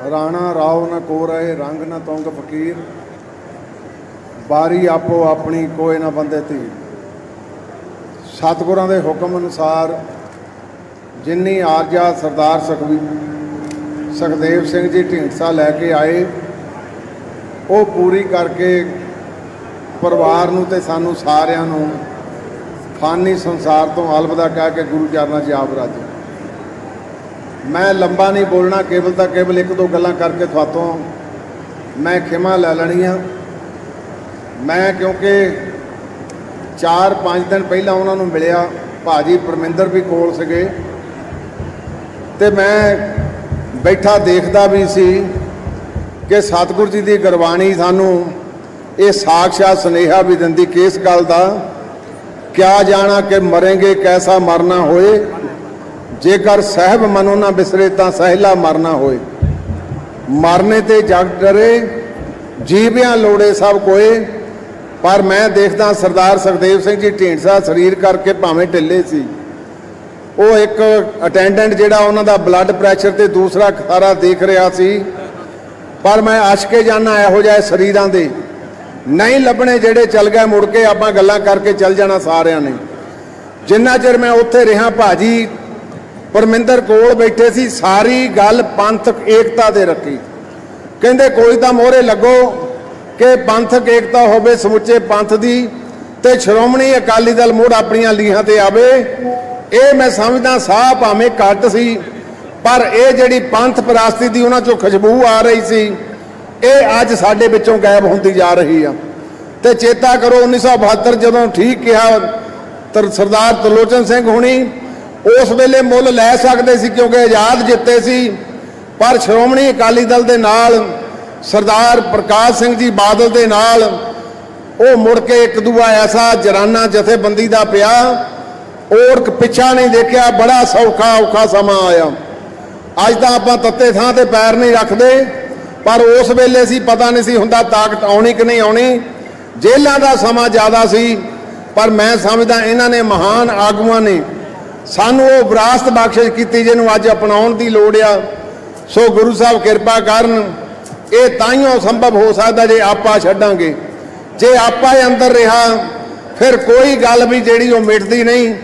ਰਾਣਾ ਰਾਵ ਨ ਕੋ ਰਹੇ, ਰੰਗ ਨ ਤੁੰਗ ਫਕੀਰ। ਬਾਰੀ ਆਪੋ ਆਪਣੀ, ਕੋਏ ਨਾ ਬੰਦੇ ਧੀ ਸਤਿਗੁਰਾਂ ਦੇ ਹੁਕਮ ਅਨੁਸਾਰ ਜਿੰਨੀ ਆਰਜਾ ਸਰਦਾਰ ਸੁਖਵੀ ਸੁਖਦੇਵ ਸਿੰਘ ਜੀ ਢੀਂਡਸਾ ਲੈ ਕੇ ਆਏ, ਉਹ ਪੂਰੀ ਕਰਕੇ ਪਰਿਵਾਰ ਨੂੰ ਤੇ ਸਾਨੂੰ ਸਾਰਿਆਂ ਨੂੰ ਫਾਨੀ ਸੰਸਾਰ ਤੋਂ ਅਲਵਿਦਾ ਕਹਿ ਕੇ ਗੁਰੂ ਚਰਨਾਂ 'ਚ ਆਪ ਰਾਜੀ। ਮੈਂ ਲੰਬਾ ਨਹੀਂ ਬੋਲਣਾ, ਕੇਵਲ ਤਾਂ ਕੇਵਲ ਇੱਕ ਦੋ ਗੱਲਾਂ ਕਰਕੇ ਤੁਹਾਤੋਂ ਮੈਂ ਖਿਮਾ ਲੈ ਲੈਣੀ ਆ ਮੈਂ ਕਿਉਂਕਿ 4-5 ਦਿਨ ਪਹਿਲਾਂ ਉਹਨਾਂ ਨੂੰ ਮਿਲਿਆ, ਭਾਜੀ ਪਰਮਿੰਦਰ ਵੀ ਕੋਲ ਸੀਗੇ। ਤੇ ਮੈਂ ਬੈਠਾ ਦੇਖਦਾ ਵੀ ਸੀ ਕਿ ਸਤਿਗੁਰੂ ਜੀ ਦੀ ਗੁਰਬਾਣੀ ਸਾਨੂੰ ਇਹ ਸਾਖਸ਼ਾਤ ਸੁਨੇਹਾ ਵੀ ਦਿੰਦੀ ਕਿਸ ਗੱਲ ਦਾ ਕਿਆ ਜਾਣਾ, ਕਿ ਮਰਾਂਗੇ, ਕੈਸਾ ਮਰਨਾ ਹੋਏ। ਜੇਕਰ ਸਹਿਬ ਮਨੋ ਨਾ ਬਿਸਰੇ ਤਾਂ ਸਹਿਲਾ ਮਰਨਾ ਹੋਏ। ਮਰਨੇ ਤੇ ਜਗ ਡਰੇ, ਜੀਵਿਆਂ ਲੋੜੇ ਸਭ ਕੋਏ। ਪਰ ਮੈਂ ਦੇਖਦਾ ਸਰਦਾਰ ਸੁਖਦੇਵ ਸਿੰਘ ਜੀ ਢੀਂਡਸਾ ਸਰੀਰ ਕਰਕੇ ਭਾਵੇਂ ਢਿੱਲੇ ਸੀ। ਉਹ ਇੱਕ ਅਟੈਂਡੈਂਟ ਜਿਹੜਾ ਉਹਨਾਂ ਦਾ ਬਲੱਡ ਪ੍ਰੈਸ਼ਰ ਤੇ ਦੂਸਰਾ ਖਾਰਾ ਦੇਖ ਰਿਹਾ ਸੀ। ਪਰ ਮੈਂ ਆਸ਼ਕੇ ਜਾਣਾ ਇਹੋ ਜਿਹੇ ਸਰੀਰਾਂ ਦੇ। ਨਹੀਂ ਲੱਭਣੇ ਜਿਹੜੇ ਚੱਲ ਗਏ, ਮੁੜ ਕੇ ਆਪਾਂ ਗੱਲਾਂ ਕਰਕੇ ਚੱਲ ਜਾਣਾ ਸਾਰਿਆਂ ਨੇ। ਜਿੰਨਾ ਚਿਰ ਮੈਂ ਉੱਥੇ ਰਿਹਾ ਭਾਜੀ ਪਰਮਿੰਦਰ ਕੋਲ ਬੈਠੇ ਸੀ, ਸਾਰੀ ਗੱਲ ਪੰਥਕ ਏਕਤਾ ਦੇ ਰੱਖੀ। ਕਹਿੰਦੇ, ਕੋਈ ਤਾਂ ਮੋਹਰੇ ਲੱਗੋ ਕਿ ਪੰਥਕ ਏਕਤਾ ਹੋਵੇ, ਸਮੁੱਚੇ ਪੰਥ ਦੀ ਤੇ ਸ਼੍ਰੋਮਣੀ ਅਕਾਲੀ ਦਲ ਮੁੜ ਆਪਣੀਆਂ ਲੀਹਾਂ ਤੇ ਆਵੇ। ਇਹ ਮੈਂ ਸਮਝਦਾ ਸਾਹ ਭਾਵੇਂ ਘੱਟ ਸੀ, ਪਰ ਇਹ ਜਿਹੜੀ ਪੰਥ ਪਰਾਸਤੀ ਦੀ ਉਹਨਾਂ ਚੋਂ ਖੁਸ਼ਬੂ ਆ ਰਹੀ ਸੀ, ਇਹ ਅੱਜ ਸਾਡੇ ਵਿੱਚੋਂ ਗਾਇਬ ਹੁੰਦੀ ਜਾ ਰਹੀ ਆ। ਤੇ ਚੇਤਾ ਕਰੋ 1972 ਜਦੋਂ ਠੀਕ ਕਿਹਾ, ਤਰ, ਸਰਦਾਰ ਤਲੋਚਨ ਸਿੰਘ ਹੁਣੀ ਉਸ ਵੇਲੇ ਮੁੱਲ ਲੈ ਸਕਦੇ ਸੀ ਕਿਉਂਕਿ ਆਜ਼ਾਦ ਜਿੱਤੇ ਸੀ। ਪਰ ਸ਼੍ਰੋਮਣੀ ਅਕਾਲੀ ਦਲ ਦੇ ਨਾਲ, ਸਰਦਾਰ ਪ੍ਰਕਾਸ਼ ਸਿੰਘ ਜੀ ਬਾਦਲ ਦੇ ਨਾਲ, ਉਹ ਮੁੜ ਕੇ ਇੱਕ ਦੂਆ ਐਸਾ ਜਰਾਨਾ ਜਥੇਬੰਦੀ ਦਾ ਪਿਆ। ਔਰ ਪਿੱਛਾ ਨਹੀਂ ਦੇਖਿਆ, ਬੜਾ ਸੌਖਾ ਔਖਾ ਸਮਾਂ ਆਇਆ। ਅੱਜ ਤਾਂ ਆਪਾਂ ਤੱਤੇ ਥਾਂ ਤੇ ਪੈਰ ਨਹੀਂ ਰੱਖਦੇ, ਪਰ ਉਸ ਵੇਲੇ ਸੀ, ਪਤਾ ਨਹੀਂ ਸੀ ਹੁੰਦਾ ਤਾਕਤ ਆਉਣੀ ਕਿ ਨਹੀਂ ਆਉਣੀ। ਜੇਲ੍ਹਾਂ ਦਾ ਸਮਾਂ ਜ਼ਿਆਦਾ ਸੀ, ਪਰ ਮੈਂ ਸਮਝਦਾ ਇਹਨਾਂ ਨੇ ਮਹਾਨ ਆਗੂਆਂ ਨੇ ਸਾਨੂੰ ਉਹ ਵਿਰਾਸਤ ਬਖਸ਼ਿਸ਼ ਕੀਤੀ ਜਿਹਨੂੰ ਅੱਜ ਅਪਣਾਉਣ ਦੀ ਲੋੜ ਆ। ਸੋ ਗੁਰੂ ਸਾਹਿਬ ਕਿਰਪਾ ਕਰਨ, ਇਹ ਤਾਈਓ ਸੰਭਵ ਹੋ ਸਕਦਾ ਜੇ ਆਪਾਂ ਛੱਡਾਂਗੇ। ਜੇ ਆਪਾਂ ਹੀ ਅੰਦਰ ਰਿਹਾ, ਫਿਰ ਕੋਈ ਗੱਲ ਵੀ ਜਿਹੜੀ ਉਹ ਮਿਟਦੀ ਨਹੀਂ।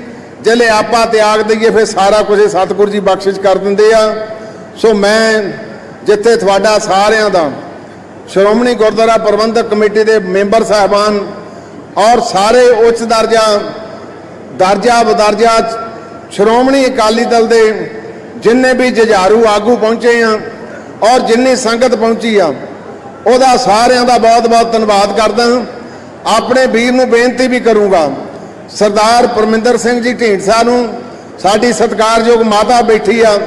ਜਲੇ ਆਪਾਂ ਤਿਆਗ ਦਈਏ, ਫਿਰ ਸਾਰਾ ਕੁਝ ਇਹ ਸਤਿਗੁਰੂ ਜੀ ਬਖਸ਼ਿਸ਼ ਕਰ ਦਿੰਦੇ ਆ। ਸੋ ਮੈਂ ਜਿੱਥੇ ਤੁਹਾਡਾ ਸਾਰਿਆਂ ਦਾ ਸ਼੍ਰੋਮਣੀ ਗੁਰਦੁਆਰਾ ਪ੍ਰਬੰਧਕ ਕਮੇਟੀ ਦੇ ਮੈਂਬਰ ਸਾਹਿਬਾਨ ਔਰ ਸਾਰੇ ਉੱਚ ਦਰਜਾ ਦਰਜਾ ਬਦਰਜਾ ਸ਼੍ਰੋਮਣੀ ਅਕਾਲੀ ਦਲ ਦੇ ਜਿੰਨੇ ਵੀ ਜੁਝਾਰੂ ਆਗੂ ਪਹੁੰਚੇ ਆ ਔਰ ਜਿੰਨੀ ਸੰਗਤ ਪਹੁੰਚੀ ਆ, ਉਹਦਾ ਸਾਰਿਆਂ ਦਾ ਬਹੁਤ-ਬਹੁਤ ਧੰਨਵਾਦ ਕਰਦਾ ਆਪਣੇ ਵੀਰ ਨੂੰ ਬੇਨਤੀ ਵੀ ਕਰੂੰਗਾ। ਸਰਦਾਰ ਪਰਮਿੰਦਰ ਸਿੰਘ ਜੀ ਢੀਂਡਸਾ ਨੂੰ ਸਾਡੀ ਸਤਿਕਾਰਯੋਗ ਮਾਤਾ ਬੈਠੀ ਆ।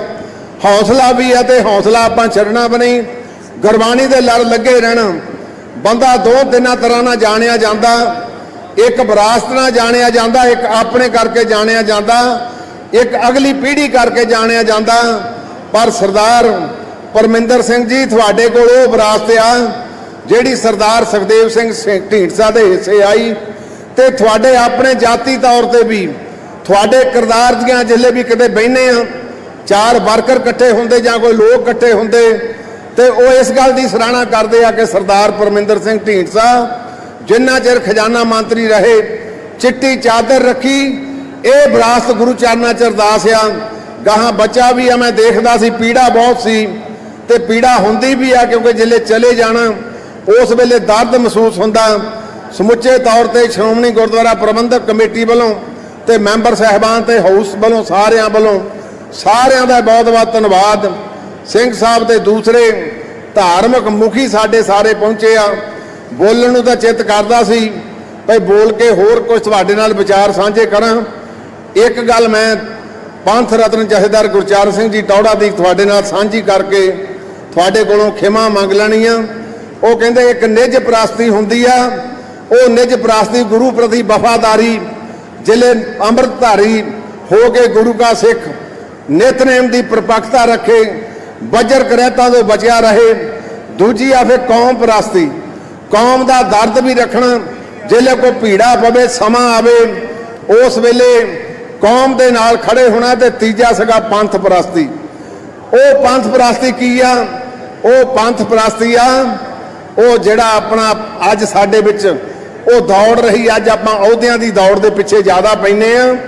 ਹੌਸਲਾ ਵੀ ਆ ਤੇ ਹੌਸਲਾ ਆਪਾਂ ਛੱਡਣਾ ਵੀ ਨਹੀਂ। ਗੁਰਬਾਣੀ ਦੇ ਲੜ ਲੱਗੇ ਰਹਿਣਾ। ਬੰਦਾ ਦੋ ਤਿੰਨਾਂ ਤਰ੍ਹਾਂ ਨਾਲ ਜਾਣਿਆ ਜਾਂਦਾ। ਇੱਕ ਵਿਰਾਸਤ ਨਾਲ ਜਾਣਿਆ ਜਾਂਦਾ, ਇੱਕ ਆਪਣੇ ਕਰਕੇ ਜਾਣਿਆ ਜਾਂਦਾ। ਇੱਕ ਅਗਲੀ ਪੀੜ੍ਹੀ ਕਰਕੇ ਜਾਣਿਆ ਜਾਂਦਾ। ਪਰ ਸਰਦਾਰ ਪਰਮਿੰਦਰ ਸਿੰਘ ਜੀ ਤੁਹਾਡੇ ਕੋਲ ਉਹ ਵਿਰਾਸਤ ਆ, ਜਿਹੜੀ ਸਰਦਾਰ ਸੁਖਦੇਵ ਸਿੰਘ ਸਿੰਘ ਢੀਂਡਸਾ ਦੇ ਹਿੱਸੇ ਆਈ ਤੇ ਤੁਹਾਡੇ ਆਪਣੇ ਜਾਤੀ ਤੌਰ ਤੇ ਵੀ ਤੁਹਾਡੇ ਕਿਰਦਾਰ ਦੀਆਂ ਜਿੱਲੇ ਵੀ ਕਿਤੇ ਬਹਿਨੇ ਆ, ਚਾਰ ਵਰਕਰ ਇਕੱਠੇ ਹੁੰਦੇ ਜਾਂ ਕੋਈ ਲੋਕ ਇਕੱਠੇ ਹੁੰਦੇ ਤੇ ਉਹ ਇਸ ਗੱਲ ਦੀ ਸਰਾਹਣਾ ਕਰਦੇ ਆ ਕਿ ਸਰਦਾਰ ਪਰਮਿੰਦਰ ਸਿੰਘ ਢੀਂਡਸਾ ਜਿੰਨਾ ਚਿਰ ਖਜ਼ਾਨਾ ਮੰਤਰੀ ਰਹੇ, ਚਿੱਟੀ ਚਾਦਰ ਰੱਖੀ ਇਹ ਵਿਰਾਸਤ ਗੁਰੂ ਚਰਨਾਂ ਚ ਅਰਦਾਸ ਆ। ਗਾਹਾਂ ਬੱਚਾ ਵੀ ਆ, ਮੈਂ ਦੇਖਦਾ ਸੀ, ਪੀੜਾ ਬਹੁਤ ਸੀ ਤੇ ਪੀੜਾ ਹੁੰਦੀ ਵੀ ਆ ਕਿਉਂਕਿ ਜਿੱਲੇ ਚਲੇ ਜਾਣਾ, ਉਸ ਵੇਲੇ ਦਰਦ ਮਹਿਸੂਸ ਹੁੰਦਾ। ਸਮੁੱਚੇ ਤੌਰ ਤੇ ਸ਼੍ਰੋਮਣੀ ਗੁਰਦੁਆਰਾ ਪ੍ਰਬੰਧਕ ਕਮੇਟੀ ਵੱਲੋਂ ਤੇ ਮੈਂਬਰ ਸਹਿਬਾਨ ਤੇ ਹਾਊਸ ਵੱਲੋਂ, ਸਾਰਿਆਂ ਵੱਲੋਂ, ਸਾਰਿਆਂ ਦਾ ਬਹੁਤ-ਬਹੁਤ ਧੰਨਵਾਦ। ਸਿੰਘ ਸਾਹਿਬ ਤੇ ਦੂਸਰੇ ਧਾਰਮਿਕ ਮੁਖੀ ਸਾਡੇ ਸਾਰੇ ਪਹੁੰਚੇ ਆ। ਬੋਲਣ ਨੂੰ ਤਾਂ ਚਿੱਤ ਕਰਦਾ ਸੀ, ਭਈ ਬੋਲ ਕੇ ਹੋਰ ਕੁਝ ਤੁਹਾਡੇ ਨਾਲ ਵਿਚਾਰ ਸਾਂਝੇ ਕਰਾਂ। ਇੱਕ ਗੱਲ ਮੈਂ ਪੰਥ ਰਤਨ ਜਥੇਦਾਰ ਗੁਰਚਰਨ ਸਿੰਘ ਜੀ ਟੌੜਾ ਦੀ ਤੁਹਾਡੇ ਨਾਲ ਸਾਂਝੀ ਕਰਕੇ ਤੁਹਾਡੇ ਕੋਲੋਂ ਖਿਮਾ ਮੰਗ ਲੈਣੀ ਆ। ਉਹ ਕਹਿੰਦੇ ਇੱਕ ਨਿਜ ਪ੍ਰਾਸਤੀ ਹੁੰਦੀ ਆ। ਉਹ ਨਿਜ ਪ੍ਰਾਸਤੀ ਗੁਰੂ ਪ੍ਰਤੀ ਵਫਾਦਾਰੀ, ਜ਼ਿਲ੍ਹੇ ਅੰਮ੍ਰਿਤਧਾਰੀ ਹੋ ਕੇ ਗੁਰੂ ਕਾ ਸਿੱਖ ਨਿਤਨੇਮ ਦੀ ਪ੍ਰਪੱਕਤਾ ਰੱਖੇ ਵਜਰ ਕਰੇਤਾ ਤੋਂ ਬਚਿਆ ਰਹੇ। ਦੂਜੀ ਆ ਫਿਰ ਕੌਮ ਪ੍ਰਾਸਤੀ। ਕੌਮ ਦਾ ਦਰਦ ਵੀ ਰੱਖਣਾ ਜਿਲੇ ਕੋਈ ਭੀੜਾ ਪਵੇ, ਸਮਾਂ ਆਵੇ, ਉਸ ਵੇਲੇ ਕੌਮ ਦੇ ਨਾਲ ਖੜੇ ਹੋਣਾ ਤੇ ਤੀਜਾ ਸੀਗਾ ਪੰਥ ਪ੍ਰਸਤੀ। ਉਹ ਪੰਥ ਪ੍ਰਸਤੀ ਕੀ ਆ? ਉਹ ਪੰਥ ਪ੍ਰਸਤੀ ਆ, ਉਹ ਜਿਹੜਾ ਆਪਣਾ ਅੱਜ ਸਾਡੇ ਵਿੱਚ ਉਹ ਦੌੜ ਰਹੀ, ਅੱਜ ਆਪਾਂ ਅਹੁਦਿਆਂ ਦੀ ਦੌੜ ਦੇ ਪਿੱਛੇ ਜ਼ਿਆਦਾ ਪੈਨੇ ਆ।